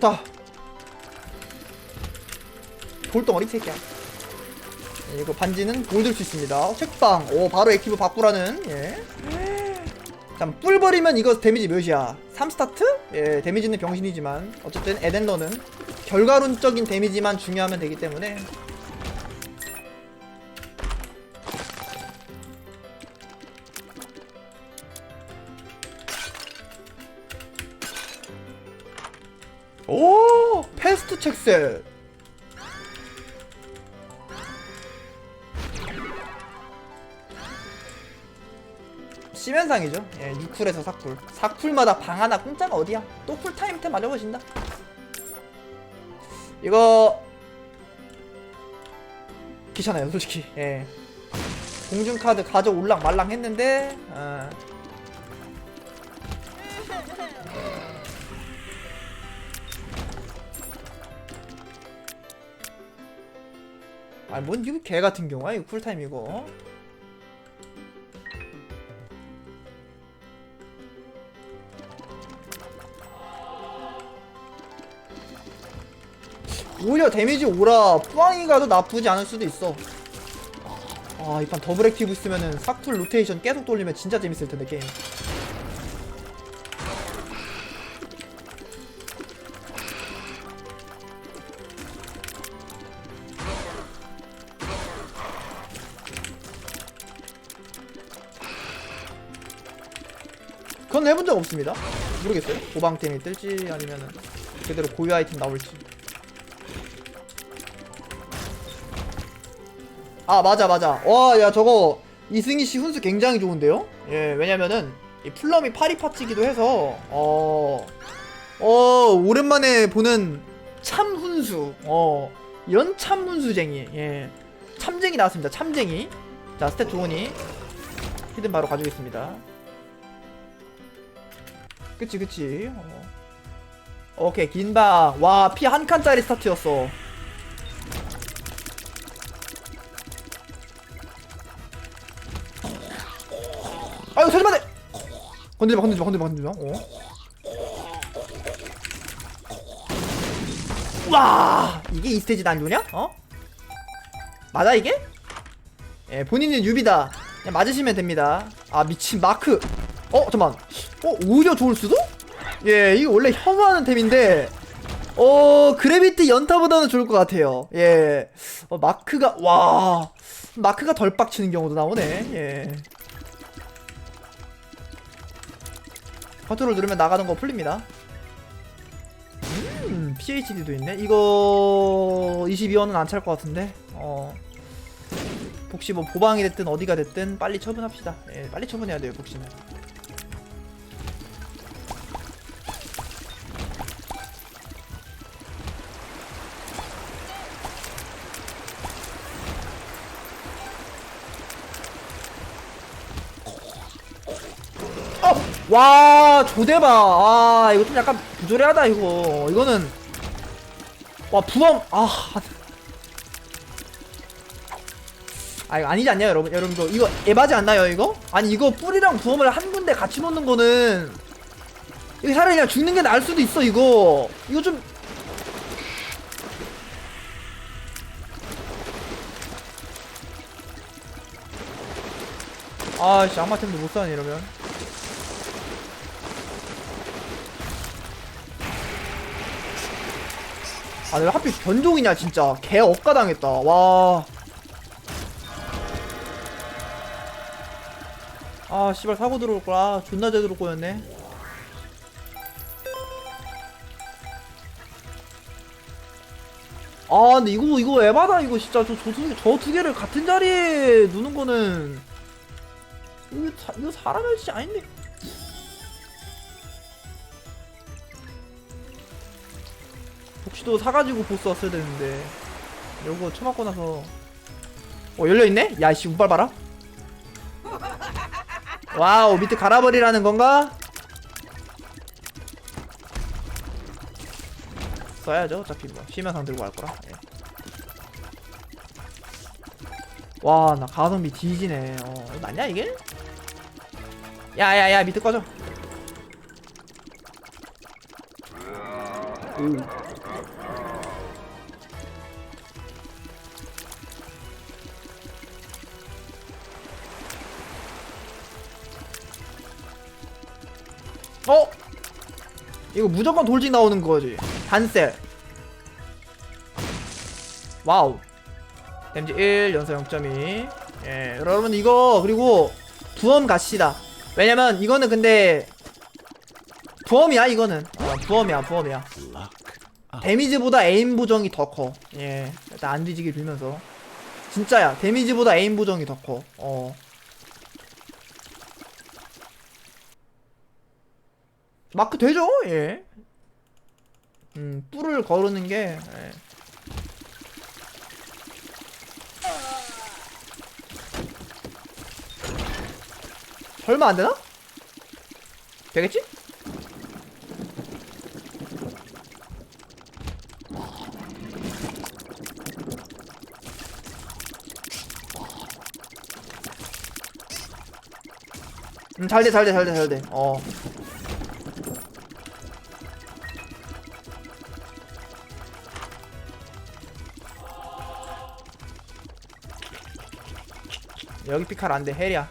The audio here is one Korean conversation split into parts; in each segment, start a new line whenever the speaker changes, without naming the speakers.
좋다. 돌덩어리 새끼야. 예, 이거 반지는 보여줄 수 있습니다. 책방. 오 바로 액티브 바꾸라는. 예. 자, 뿔 버리면 이거 데미지 몇이야? 3스타트? 예, 데미지는 병신이지만. 어쨌든 에덴러는 결과론적인 데미지만 중요하면 되기 때문에 책셋 시면상이죠. 예, 6쿨에서 4쿨. 4쿨마다 방 하나 공짜가 어디야? 또 쿨타임 때 맞아보신다. 이거 귀찮아요, 솔직히. 예. 공중 카드 가져 올랑 말랑 했는데 어. 아니 뭔 이거 개 같은 경우야? 이거 쿨타임 이거. 오히려 데미지 오라. 뿌앙이가 더 나쁘지 않을 수도 있어. 아 이 판 더블 액티브 쓰면은 사쿨 로테이션 계속 돌리면 진짜 재밌을 텐데 게임 해본 적 없습니다. 모르겠어요. 고방템이 뜰지 아니면은 제대로 고유 아이템 나올지. 아 맞아 맞아. 와 야 저거 이승희 씨 훈수 굉장히 좋은데요? 예 왜냐면은 이 플럼이 파리파치기도 해서 어, 어 오랜만에 보는 참 훈수 어 이런 참 훈수쟁이 예. 참쟁이 나왔습니다. 참쟁이. 자 스탯 좋으니 히든 바로 가져오겠습니다 그치 그치 어. 오케이 긴방 와 피 한 칸짜리 스타트였어 아유 터지마 돼 건들지마 건들지마 건들지마 건들지마 어. 와 이게 이 스테이지 난조냐? 어? 맞아 이게? 예 본인은 유비다 그냥 맞으시면 됩니다 아 미친 마크 어 잠만 어 오히려 좋을 수도? 예 이거 원래 혐오하는 템인데 어 그래비티 연타보다는 좋을 것 같아요 예 어, 마크가 와 마크가 덜 빡치는 경우도 나오네 예 컨트롤 누르면 나가는 거 풀립니다. 음, PHD도 있네. 이거 22원은 안 찰 것 같은데. 어. 복시 뭐 보방이 됐든 어디가 됐든 빨리 처분합시다. 예, 빨리 처분해야 돼요, 복시는. 와 조대박. 아 이거 좀 약간 부조리하다 이거. 이거는. 와 부엄 아. 아 이거 아니지 않냐 여러분 여러분들 이거 에바지 않나요 이거? 아니 이거 뿌리랑 부엄을 한 군데 같이 놓는 거는 이거 차라리 그냥 죽는 게 나을 수도 있어 이거. 이거 좀. 아 씨 악마템도 못 사네 이러면 아, 왜 하필 변종이냐, 진짜. 개 억가당했다. 와. 아, 씨발, 사고 들어올 거야. 존나 제대로 꼬였네. 아, 근데 이거, 이거 에바다, 이거 진짜. 저, 저, 두- 저 두 개를 같은 자리에 두는 거는. 이거, 사, 이거 사람의 짓이 아닌데. 혹시도 사가지고 보스 왔어야 되는데 요거 쳐맞고 나서 어 열려있네? 야씨 운빨 봐라 와우 밑에 갈아버리라는 건가? 써야죠 어차피 뭐 쉬면상 들고 갈 거라 예. 와나 가성비 뒤지네 어 이거 맞냐 이게? 야야야 밑에 꺼져 어? 이거 무조건 돌직 나오는 거지. 단셀. 와우. 댐지 1, 연속 0.2. 예, 여러분 이거 그리고 부엄 가시다. 왜냐면 이거는 근데 부엄이야 이거는. 어, 부엄이야 부엄이야. 데미지보다 에임 보정이 더 커. 예, 일단 안 뒤지게 빌면서. 진짜야. 데미지보다 에임 보정이 더 커. 어. 마크 되죠? 예. 음, 뿔을 거르는 게 예. 설마 안 되나? 되겠지? 음, 잘 돼, 잘 돼, 잘 돼, 잘 돼. 어. 여기 피칼 안 돼, 헬이야.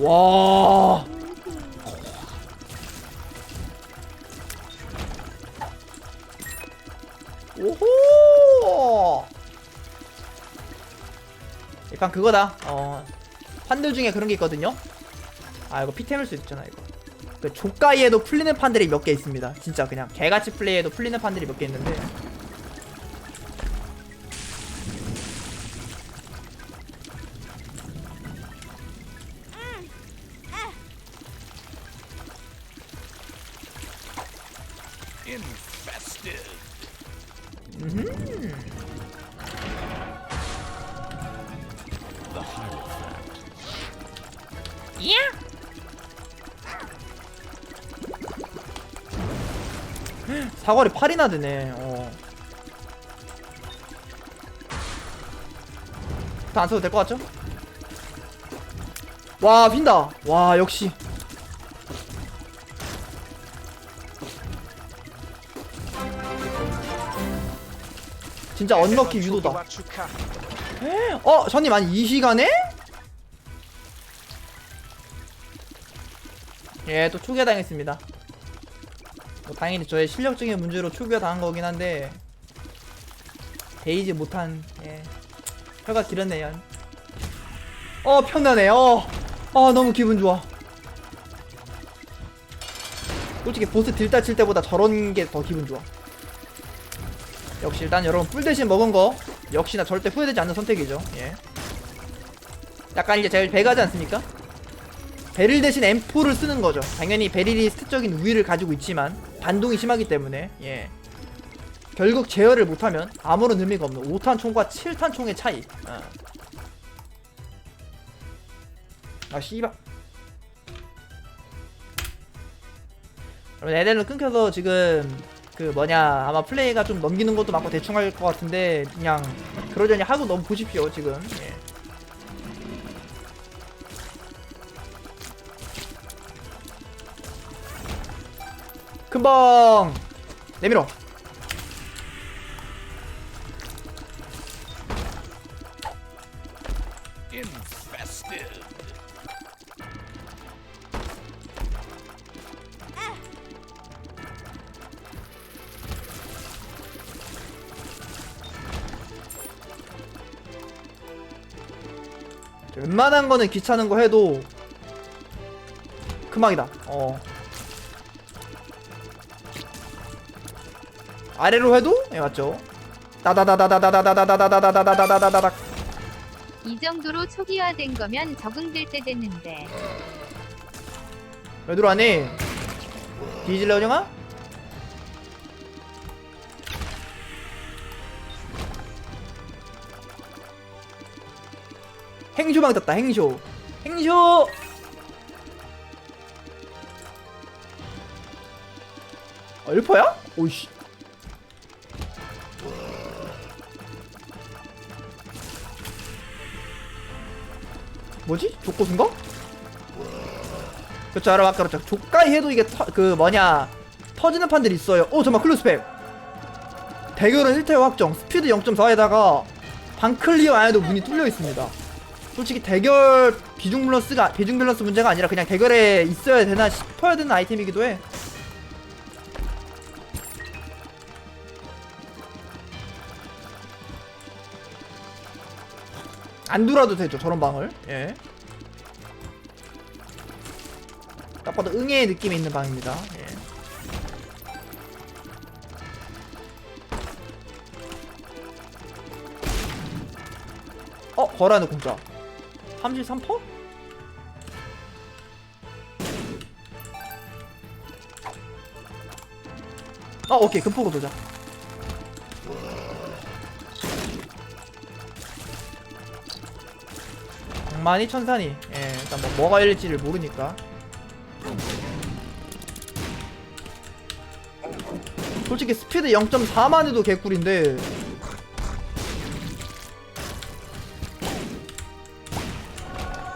와. 오호. 약간 그거다. 어. 판들 중에 그런 게 있거든요. 아 이거 피템일 수 있잖아 이거. 그 조가이에도 풀리는 판들이 몇 개 있습니다. 진짜 그냥 개같이 플레이해도 풀리는 판들이 몇 개 있는데. 8이나 드네. 어. 다 안 써도 될 것 같죠? 와, 빈다. 와, 역시. 진짜 언럭키 유도다. 어, 선님 아니 이 시간에? 예, 또 초기화 당했습니다. 뭐 당연히 저의 실력적인 문제로 초기화 당한 거긴 한데 베이지 못한 예 혀가 길었네요. 어 편하네. 어, 아 너무 기분 좋아. 솔직히 보스 딜다 칠 때보다 저런 게 더 기분 좋아. 역시 일단 여러분 뿔 대신 먹은 거 역시나 절대 후회되지 않는 선택이죠. 예. 약간 이제 제일 배가지 않습니까? 베릴 대신 M4를 쓰는 거죠. 당연히 베릴이 스택적인 우위를 가지고 있지만 반동이 심하기 때문에 예. 결국 제어를 못하면 아무런 의미가 없는 5탄 총과 7탄 총의 차이. 어. 아 씨발. 여러분 애들은 끊겨서 지금 그 뭐냐 아마 플레이가 좀 넘기는 것도 많고 대충 할 것 같은데 그냥 그러려니 하고 너무 보십시오 지금. 예. 금방 내밀어. 웬만한 거는 귀찮은 거 해도 금방이다. 어. 아래로 해도 예 맞죠. 따다다다다다다다다다다다다다다다다다다닥.
이 정도로 초기화된 거면 적응될 때 됐는데
왜 들어왔니? 뒤질래 오정아? 행쇼방 떴다 행쇼 행쇼 아 1퍼야? 오이씨 뭐지? 족고수인가? 그렇죠 알아 아까 족가이 해도 이게 터, 그 뭐냐 터지는 판들이 있어요. 오 잠깐만 클로스펙 대결은 1태 확정. 스피드 0.4에다가 방클리어 안에도 문이 뚫려 있습니다. 솔직히 대결 비중 밸런스가 비중 밸런스 문제가 아니라 그냥 대결에 있어야 되나 싶어야 되는 아이템이기도 해 안 돌아도 되죠 저런 방을 예. 딱 봐도 응애의 느낌이 있는 방입니다 예. 어 거라는 공짜 33%? 아 오케이 금포로 도자 장만이 천산이 예 일단 뭐 뭐가 열릴지를 모르니까. 솔직히 스피드 0.4만 해도 개꿀인데.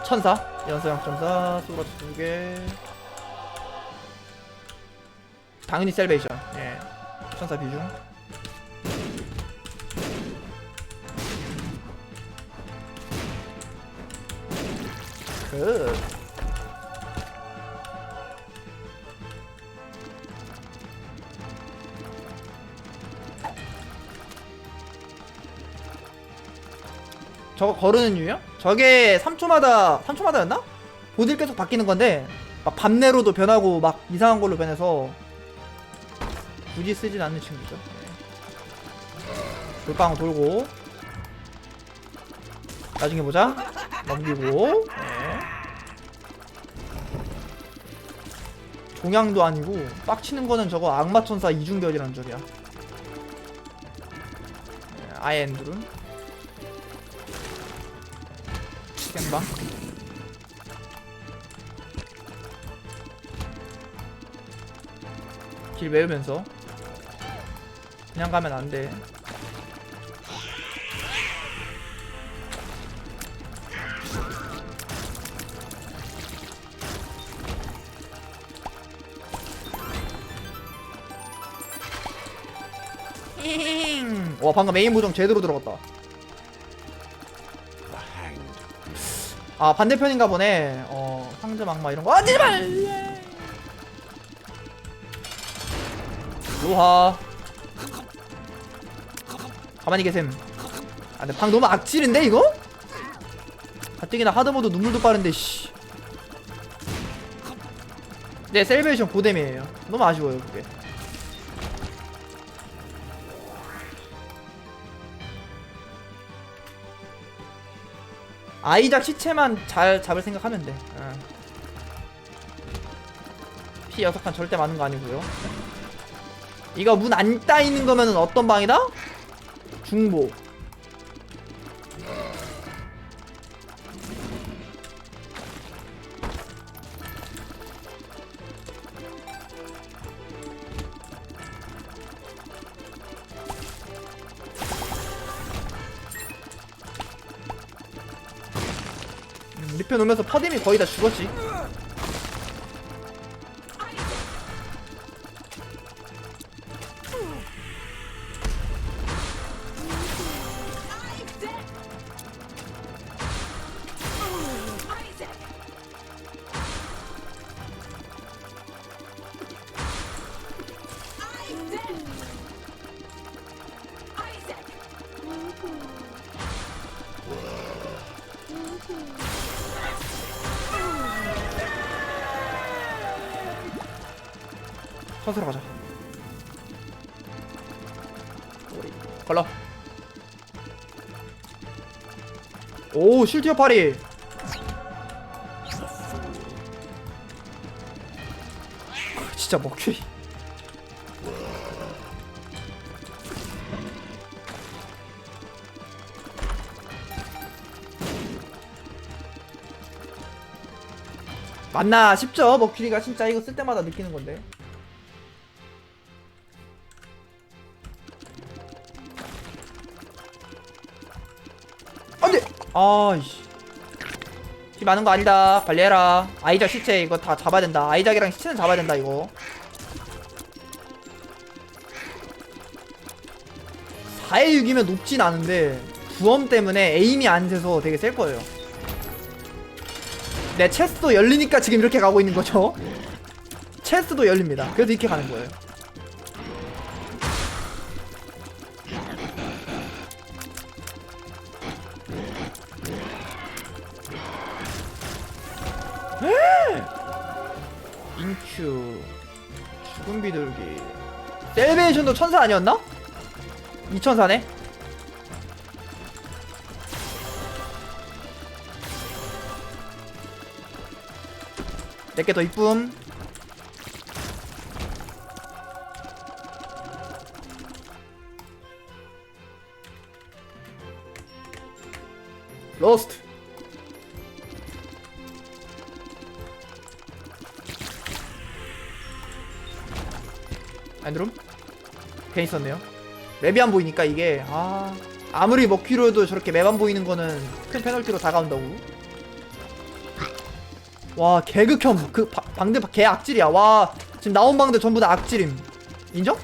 천사? 연서 0.4 소라트 두개. 당연히 셀베이션. 예 천사 비중 그 저거 거르는 이유요? 저게 3초마다 3초마다였나? 보딜 계속 바뀌는 건데 막 밤내로도 변하고 막 이상한 걸로 변해서 굳이 쓰진 않는 친구죠. 네. 돌방 돌고 나중에 보자. 넘기고 네. 종양도 아니고 빡치는 거는 저거 악마천사 이중결이라는 적이야. 네, 아예 엔드룬 겜방 길 메우면서 그냥 가면 안돼 와 방금 메인 보정 제대로 들어갔다. 아 반대편인가 보네 어 상점 악마 이런 거 아, 제발 예. 로하 가만히 계셈 아 근데 방 너무 악질인데 이거? 가뜩이나 하드모드 눈물도 빠른데 씨. 네 셀베이션 고뎀이에요 너무 아쉬워요 그게 아이작 시체만 잘 잡을 생각하면 돼. 어. 피 여섯 칸 절대 많은 거 아니고요. 이거 문 안 따이는 거면은 어떤 방이다? 중보. 오면서 퍼뎀이 거의 다 죽었지. 선수로 가자. 우리 걸러. 오 실티어 파리. 진짜 먹큐리. 맞나 싶죠? 머큐리가 진짜 이거 쓸 때마다 느끼는 건데. 아이씨. 피 많은 거 아니다. 관리해라. 아이작 시체 이거 다 잡아야 된다. 아이작이랑 시체는 잡아야 된다 이거. 4의 6이면 높진 않은데 부엄 때문에 에임이 안 돼서 되게 셀 거예요. 네 체스도 열리니까 지금 이렇게 가고 있는 거죠? 체스도 열립니다. 그래서 이렇게 가는 거예요 인큐. 죽은 비둘기. 셀베이션도 천사 아니었나? 2천사네? 몇개더 이쁨. 로스트 안드롬? 괜히 썼네요. 맵이 안 보이니까 이게 아 아무리 먹기로 해도 저렇게 맵 안 보이는 거는 큰 페널티로 다가온다고? 와 개극혐. 그 바- 방들 개 악질이야. 와 지금 나온 방들 전부 다 악질임. 인정?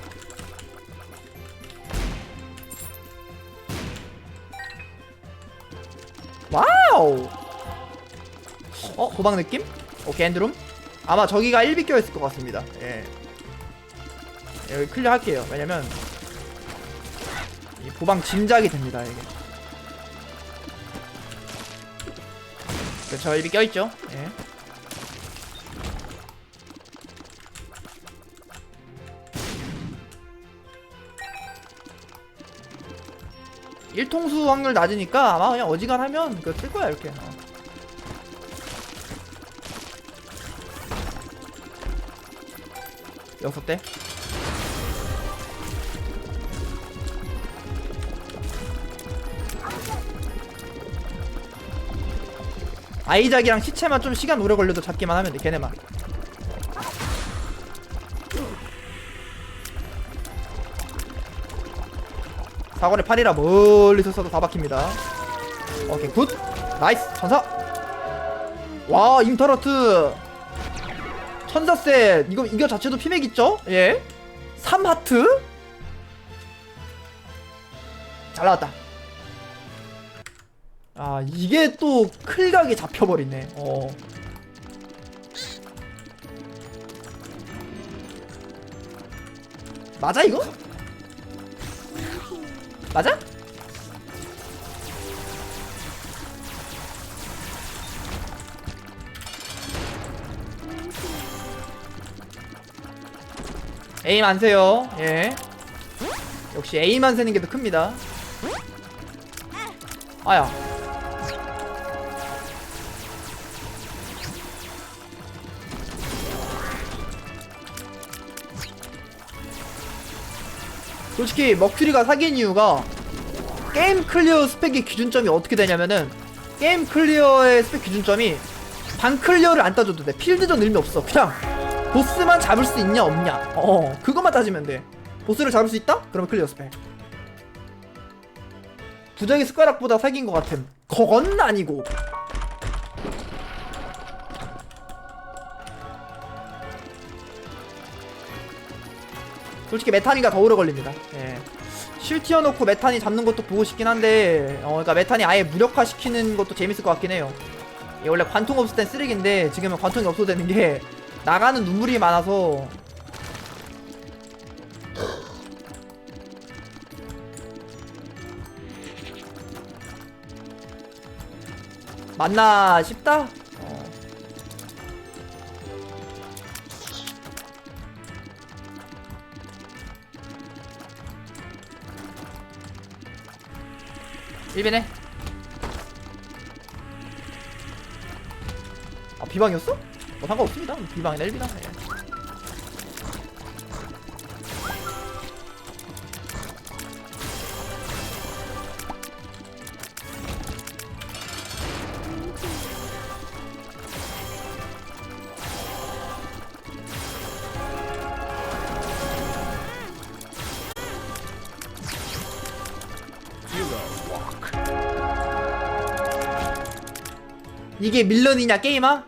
와우! 어 도박 느낌? 오케이 엔드룸. 아마 저기가 1비 껴있을 것 같습니다. 예 여기 클리어 할게요. 왜냐면 이 보방 짐작이 됩니다 이게. 그렇죠 1비 껴있죠? 예. 일통수 확률 낮으니까 아마 그냥 어지간하면 그쓸 거야 이렇게. 어. 여섯 대 아이작이랑 시체만 좀 시간 오래 걸려도 잡기만 하면 돼 걔네만. 사거리 8이라 멀리서 써도 다 박힙니다. 오케이 굿. 나이스 천사. 와 임터러트. 천사셋 이거 이거 자체도 피맥 있죠? 예. 3하트? 잘 나왔다 아 이게 또 클각이 잡혀버리네. 어. 맞아 이거? 맞아? 에임 안 세요. 예. 역시 에임 안 세는 게 더 큽니다. 아야 솔직히 머큐리가 사기인 이유가 게임 클리어 스펙의 기준점이 어떻게 되냐면은 게임 클리어의 스펙 기준점이 반 클리어를 안 따져도 돼. 필드전 의미 없어. 그냥 보스만 잡을 수 있냐 없냐. 어 그것만 따지면 돼. 보스를 잡을 수 있다? 그러면 클리어 스펙. 부정의 숟가락보다 사기인 것 같음. 그건 아니고 솔직히 메타니가 더 오래 걸립니다 예. 실 튀어놓고 메타니 잡는 것도 보고 싶긴 한데 어 그러니까 메타니 아예 무력화 시키는 것도 재밌을 것 같긴 해요 이 원래 관통 없을 땐 쓰레기인데 지금은 관통이 없어도 되는 게 나가는 눈물이 많아서 맞나 싶다? 어. 일빈해 아 비방이었어? 뭐 상관없습니다 비방이나 일빈아 이게 밀런이냐 게임아?